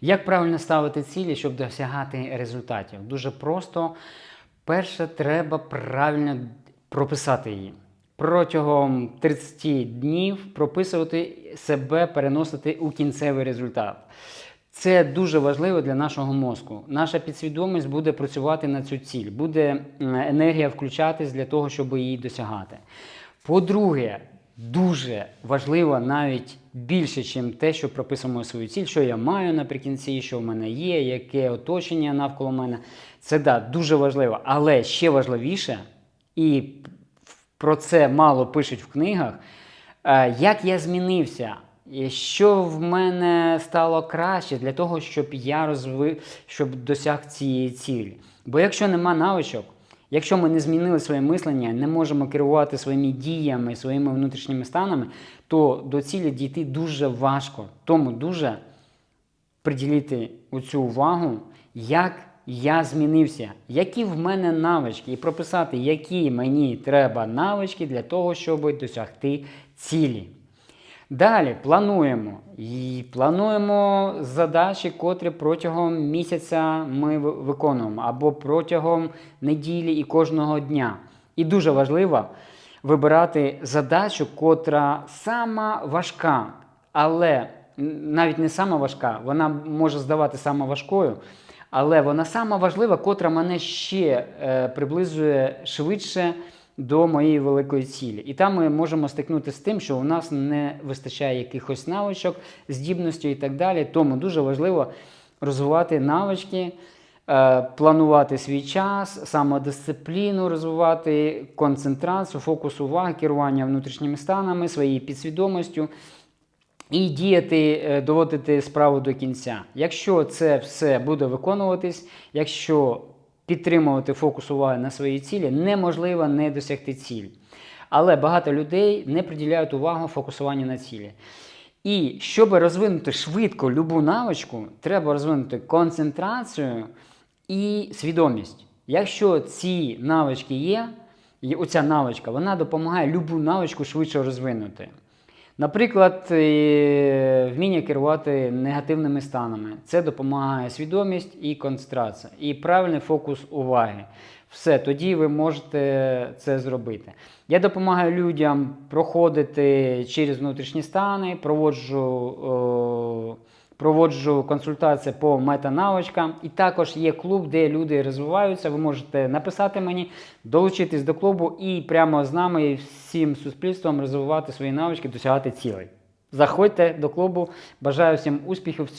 Як правильно ставити цілі, щоб досягати результатів? Дуже просто. Перше, треба правильно прописати її. Протягом 30 днів прописувати себе, переносити у кінцевий результат. Це дуже важливо для нашого мозку. Наша підсвідомість буде працювати на цю ціль, буде енергія включатись для того, щоб її досягати. По-друге, дуже важливо навіть більше, ніж те, що прописуємо свою ціль, що я маю наприкінці, що в мене є, яке оточення навколо мене. Це да, дуже важливо. Але ще важливіше, і про це мало пишуть в книгах, е, як я змінився. Що в мене стало краще для того, щоб я розви... щоб досяг цієї цілі? Бо якщо нема навичок, якщо ми не змінили своє мислення, не можемо керувати своїми діями, своїми внутрішніми станами, то до цілі дійти дуже важко. Тому дуже приділити цю увагу, як я змінився, які в мене навички, і прописати, які мені треба навички для того, щоб досягти цілі. Далі плануємо. І плануємо задачі, котрі протягом місяця ми виконуємо, або протягом неділі і кожного дня. І дуже важливо вибирати задачу, котра сама важка, але навіть не сама важка, вона може здавати сама важкою. Але вона сама важлива, котра мене ще е, приблизує швидше до моєї великої цілі. І там ми можемо стикнутися з тим, що у нас не вистачає якихось навичок, здібностей і так далі. Тому дуже важливо розвивати навички, е, планувати свій час, самодисципліну, розвивати концентрацію, фокус уваги, керування внутрішніми станами, своєю підсвідомістю. І діяти, е, доводити справу до кінця. Якщо це все буде виконуватись, якщо підтримувати фокус уваги на своїй цілі, неможливо не досягти цілі. Але багато людей не приділяють увагу фокусуванню на цілі. І щоб розвинути швидко любу навичку, треба розвинути концентрацію і свідомість. Якщо ці навички є, і оця навичка, вона допомагає любу навичку швидше розвинути. Наприклад, вміння керувати негативними станами. Це допомагає свідомість і концентрація, і правильний фокус уваги. Все, тоді ви можете це зробити. Я допомагаю людям проходити через внутрішні стани, проводжу, проводжу консультації по метанавичкам. І також є клуб, де люди розвиваються. Ви можете написати мені, долучитись до клубу і прямо з нами і всім суспільством розвивати свої навички, досягати цілей. Заходьте до клубу. Бажаю всім успіхів.